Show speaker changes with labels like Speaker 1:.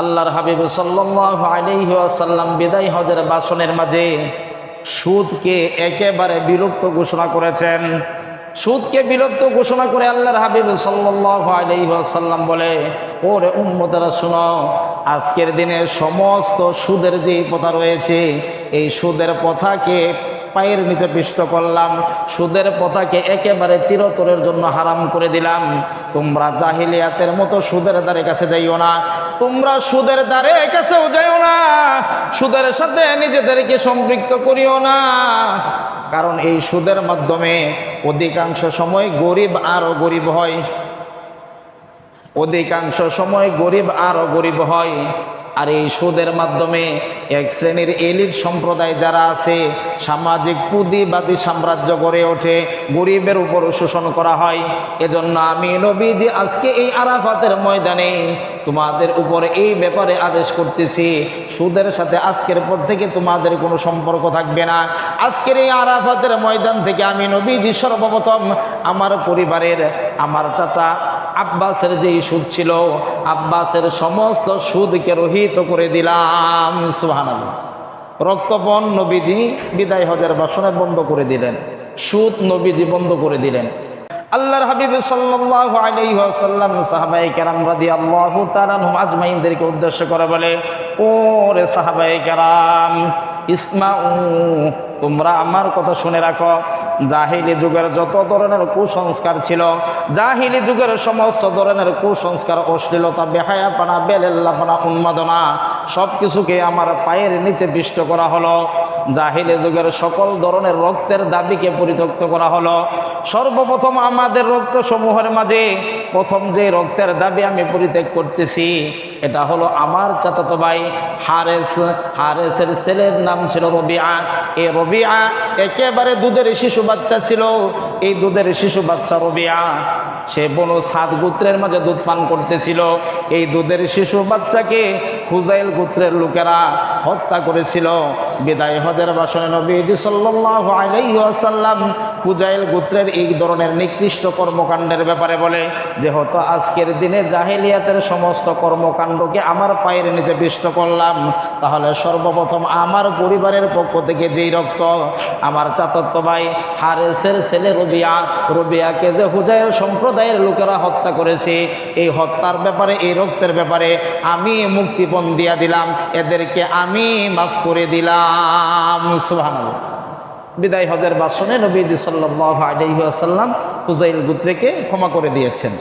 Speaker 1: আল্লাহর হাবিব সাল্লাল্লাহু আলাইহি ওয়াসাল্লাম বিদায় হজের বাসনের মাঝে সুদকে একেবারে বিলুপ্ত ঘোষণা করেছেন। সুদকে বিলুপ্ত ঘোষণা করে আল্লাহর হাবিব সাল্লাল্লাহু আলাইহি ওয়াসাল্লাম বলে, ওরে উম্মতেরা, শুনো, আজকের দিনে সমস্ত সুদের যে প্রথা রয়েছে, এই সুদের প্রথাকে পায়ের নিচে পিষ্ট করলাম। সুদের পথাকে একেবারে চিরতরের জন্য হারাম করে দিলাম। তোমরা জাহিলিয়াতের মতো সুদের দ্বারে কাছে যাইও না। তোমরা সুদের দ্বারে কাছেও যাইও না। সুদের সাথে নিজেদেরকে সম্পৃক্ত করিও না। কারণ এই সুদের মাধ্যমে অধিকাংশ সময় গরিব আরও গরিব হয়। অধিকাংশ সময় গরিব আরও গরিব হয়। আর এই সুদের মাধ্যমে এক শ্রেণির এলিট সম্প্রদায় যারা আছে, সামাজিক পুঁজিবাদী সাম্রাজ্য গড়ে ওঠে, গরিবের উপর শোষণ করা হয়। এজন্য আমি নবীজি আজকে এই আরাফাতের ময়দানে তোমাদের উপরে এই ব্যাপারে আদেশ করতেছি, সুদের সাথে আজকের পর থেকে তোমাদের কোনো সম্পর্ক থাকবে না। আজকের এই আরাফাতের ময়দান থেকে আমি নবীজি সর্বপ্রথম আমার পরিবারের আমার চাচা আব্বাসের যেই সুদ ছিল, আব্বাসের সমস্ত সুদকে রহিত করে দিলাম। সুহান রক্তপণ নবীজি বিদায় হজের বাসনে বন্ধ করে দিলেন। সুদ নবীজি বন্ধ করে দিলেন। আল্লাহর হাবিব ওয়াসাল্লাম সাহাবায়ে কেরাম রাদিয়াল্লাহু তাআলা আনহুম আজমাইনদেরকে উদ্দেশ্য করে বলে ও রে সাহাবায়ে কেরাম ইসমাউ, তোমরা আমার কথা শুনে রাখো। জাহিলি যুগের যত ধরনের কুসংস্কার ছিল, জাহিলি যুগের সমস্ত ধরনের কুসংস্কার, অশ্লীলতা, বেহায়াপানা, বেলেল্লাপানা, উন্মাদনা সব কিছুকে আমার পায়ের নিচে বিষ্ট করা হলো। জাহিলি যুগের সকল ধরনের রক্তের দাবিকে পরিত্যক্ত করা হলো। সর্বপ্রথম আমাদের রক্ত সমূহের মাঝে প্রথম যে রক্তের দাবি আমি পরিত্যাগ করতেছি, এটা হলো আমার চাচাতো ভাই হারেস। হারেসের ছেলের নাম ছিল রবিআ। এ রবিআ একেবারে দুধের শিশু বাচ্চা ছিল। এই দুধের শিশু বাচ্চা রবিআ, সে বনো সাত গোত্রের মাঝে দুধ পান করতেছিল। এই দুধের শিশু বাচ্চাকে হুজাইল গোত্রের লোকেরা হত্যা করেছিল। বিদায় হজের বাসনে নবী ওয়াসাল্লাম হুজাইল গোত্রের এই ধরনের নিকৃষ্ট কর্মকাণ্ডের ব্যাপারে বলে যে, হতো আজকের দিনে জাহেলিয়াতের সমস্ত কর্মকাণ্ডকে আমার পায়ের নিচে পিষ্ট করলাম। তাহলে সর্বপ্রথম আমার পরিবারের পক্ষ থেকে যেই রক্ত, আমার চাতত্ব ভাই হারেসের ছেলে রবিয়া, রবিয়াকে যে হুজাইল সম্প্রদায়ের লোকেরা হত্যা করেছে, এই হত্যার ব্যাপারে এই রক্তের ব্যাপারে আমি মুক্তিপণ দিয়া দিলাম, এদেরকে আমি মাফ করে দিলাম। বিদায় হজের বাসনে নবী সাল্লাহ আলহিহাসাল্লাম হুজাইল গুত্রেকে ক্ষমা করে দিয়েছেন।